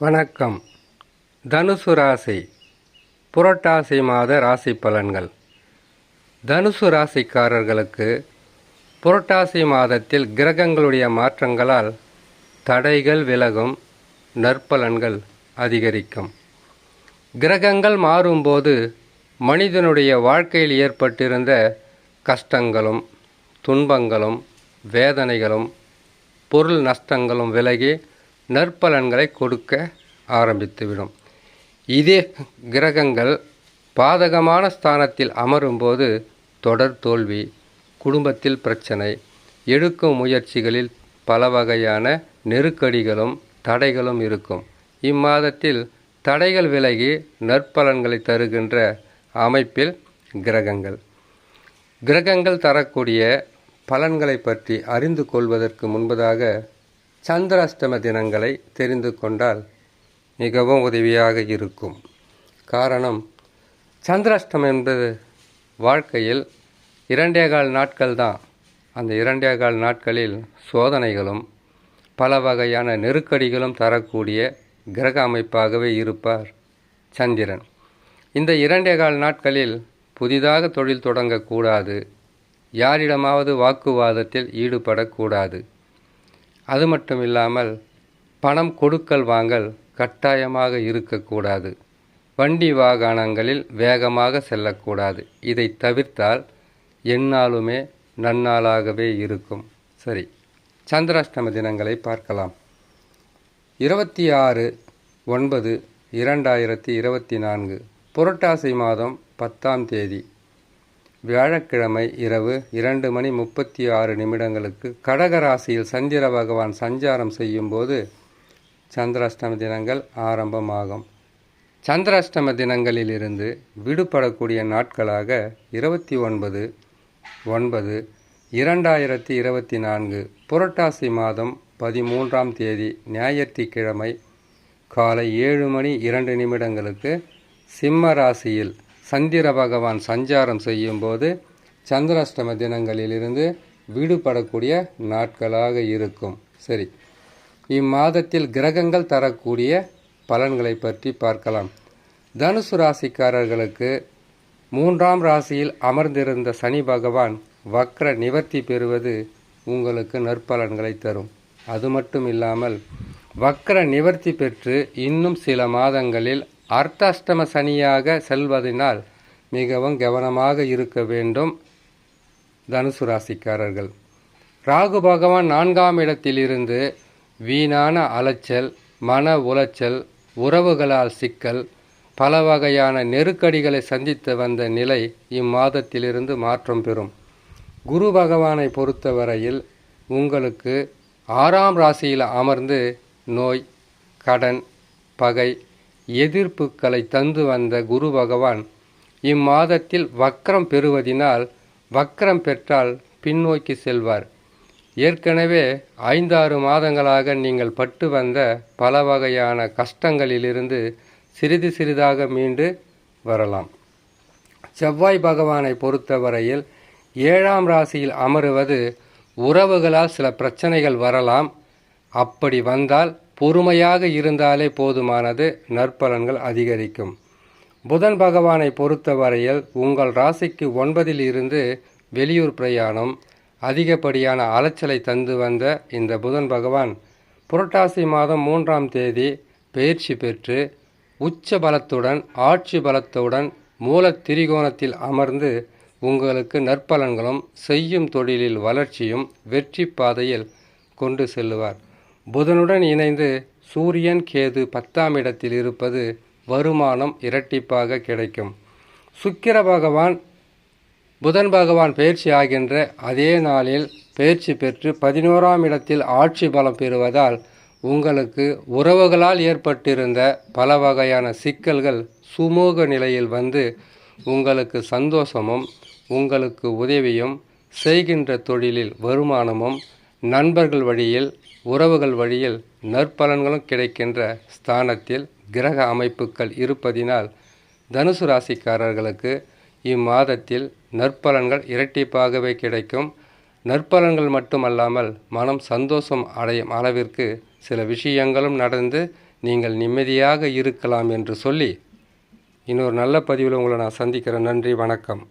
வணக்கம். தனுசு ராசி. புரட்டாசி மாத ராசி பலன்கள். தனுசு ராசிக்காரர்களுக்கு புரட்டாசி மாதத்தில் கிரகங்களுடைய மாற்றங்களால் தடைகள் விலகும் நற்பலன்கள் அதிகரிக்கும். கிரகங்கள் மாறும்போது மனிதனுடைய வாழ்க்கையில் ஏற்பட்டிருந்த கஷ்டங்களும் துன்பங்களும் வேதனைகளும் பொருள் நஷ்டங்களும் விலகி நற்பலன்களை கொடுக்க ஆரம்பித்துவிடும். இதே கிரகங்கள் பாதகமான ஸ்தானத்தில் அமரும்போது தொடர் தோல்வி குடும்பத்தில் பிரச்சனை எடுக்கும் முயற்சிகளில் பல வகையான நெருக்கடிகளும் தடைகளும் இருக்கும். இம்மாதத்தில் தடைகள் விலகி நற்பலன்களை தருகின்ற அமைப்பில் கிரகங்கள். கிரகங்கள் தரக்கூடிய பலன்களை பற்றி அறிந்து கொள்வதற்கு முன்பதாக சந்திராஷ்டம தினங்களை தெரிந்து கொண்டால் மிகவும் உதவியாக இருக்கும். காரணம் சந்திராஷ்டமம் என்பது வாழ்க்கையில் இரண்டே கால் நாட்கள் தான். அந்த இரண்டே கால் நாட்களில் சோதனைகளும் பல வகையான நெருக்கடிகளும் தரக்கூடிய கிரக அமைப்பாகவே இருப்பார் சந்திரன். இந்த இரண்டே கால் நாட்களில் புதிதாக தொழில் தொடங்கக்கூடாது. யாரிடமாவது வாக்குவாதத்தில் ஈடுபடக்கூடாது. அது மட்டும் இல்லாமல் பணம் கொடுக்கல் வாங்கல் கட்டாயமாக இருக்கக்கூடாது. வண்டி வாகனங்களில் வேகமாக செல்லக்கூடாது. இதை தவிர்த்தால் எந்நாளுமே நன்னாளாகவே இருக்கும். சரி சந்திராஷ்டம தினங்களை பார்க்கலாம். இருபத்தி ஆறு ஒன்பது இரண்டாயிரத்தி இருபத்தி நான்கு புரட்டாசி மாதம் பத்தாம் தேதி. வியாழக்கிழமை இரவு இரண்டு மணி முப்பத்தி ஆறு நிமிடங்களுக்கு கடகராசியில் சந்திர பகவான் சஞ்சாரம் செய்யும்போது சந்திராஷ்டம தினங்கள் ஆரம்பமாகும். சந்திராஷ்டம தினங்களிலிருந்து விடுபடக்கூடிய நாட்களாக இருபத்தி ஒன்பது ஒன்பது இரண்டாயிரத்தி இருபத்தி நான்கு புரட்டாசி மாதம் பதிமூன்றாம் தேதி ஞாயிற்றுக்கிழமை காலை ஏழு மணி இரண்டு நிமிடங்களுக்கு சிம்ம ராசியில் சந்திர பகவான் சஞ்சாரம் செய்யும்போது சந்திராஷ்டம தினங்களிலிருந்து விடுபடக்கூடிய நாட்களாக இருக்கும். சரி. இம்மாதத்தில் கிரகங்கள் தரக்கூடிய பலன்களை பற்றி பார்க்கலாம். தனுசு ராசிக்காரர்களுக்கு மூன்றாம் ராசியில் அமர்ந்திருந்த சனி பகவான் வக்ர நிவர்த்தி பெறுவது உங்களுக்கு நற்பலன்களை தரும். அது மட்டும் இல்லாமல் வக்ர நிவர்த்தி பெற்று இன்னும் சில மாதங்களில் அர்த்தாஷ்டம சனியாக செல்வதனால் மிகவும் கவனமாக இருக்க வேண்டும் தனுசு ராசிக்காரர்கள். ராகு பகவான் நான்காம் இடத்திலிருந்து வீணான அலைச்சல் மன உளைச்சல் உறவுகளால் சிக்கல் பல வகையான நெருக்கடிகளை சந்தித்து வந்த நிலை இம்மாதத்திலிருந்து மாற்றம் பெறும். குரு பகவானை பொறுத்தவரையில் உங்களுக்கு ஆறாம் ராசியில் அமர்ந்து நோய் கடன் பகை எதிர்ப்புகளை தந்து வந்த குரு பகவான் இம்மாதத்தில் வக்ரம் பெறுவதினால் வக்ரம் பெற்றால் பின்னோக்கி செல்வார். ஏற்கனவே ஐந்தாறு மாதங்களாக நீங்கள் பட்டு வந்த பல வகையான கஷ்டங்களிலிருந்து சிறிது சிறிதாக மீண்டு வரலாம். செவ்வாய் பகவானை பொறுத்தவரையில் ஏழாம் ராசியில் அமருவது உறவுகளால் சில பிரச்சனைகள் வரலாம். அப்படி வந்தால் பொறுமையாக இருந்தாலே போதுமானது நற்பலன்கள் அதிகரிக்கும். புதன் பகவானை பொறுத்தவரையில் உங்கள் ராசிக்கு ஒன்பதில் இருந்து வெளியூர் பிரயாணம் அதிகப்படியான அலைச்சலை தந்து வந்த இந்த புதன் பகவான் புரட்டாசி மாதம் மூன்றாம் தேதி பயிற்சி பெற்று உச்ச பலத்துடன் ஆட்சி பலத்துடன் மூல திரிகோணத்தில் அமர்ந்து உங்களுக்கு நற்பலன்களும் செய்யும் தொழிலில் வளர்ச்சியும் வெற்றி பாதையில் கொண்டு செல்லுவார். புதனுடன் இணைந்து சூரியன் கேது பத்தாம் இடத்தில் இருப்பது வருமானம் இரட்டிப்பாக கிடைக்கும். சுக்கிர பகவான் புதன் பகவான் பயிற்சி ஆகின்ற அதே நாளில் பயிற்சி பெற்று பதினோராம் இடத்தில் ஆட்சி பலம் பெறுவதால் உங்களுக்கு உறவுகளால் ஏற்பட்டிருந்த பல வகையான சிக்கல்கள் சுமூக நிலையில் வந்து உங்களுக்கு சந்தோஷமும் உங்களுக்கு உதவியும் செய்கின்ற தொழிலில் வருமானமும் நண்பர்கள் வழியில் உறவுகள் வழியில் நற்பலன்களும் கிடைக்கின்ற ஸ்தானத்தில் கிரக அமைப்புகள் இருப்பதினால் தனுசு ராசிக்காரர்களுக்கு இம்மாதத்தில் நற்பலன்கள் இரட்டிப்பாகவே கிடைக்கும். நற்பலன்கள் மட்டுமல்லாமல் மனம் சந்தோஷம் அடையும் அளவிற்கு சில விஷயங்களும் நடந்து நீங்கள் நிம்மதியாக இருக்கலாம் என்று சொல்லி இன்னொரு நல்ல பதிவில் உங்களை நான் சந்திக்கிறேன். நன்றி வணக்கம்.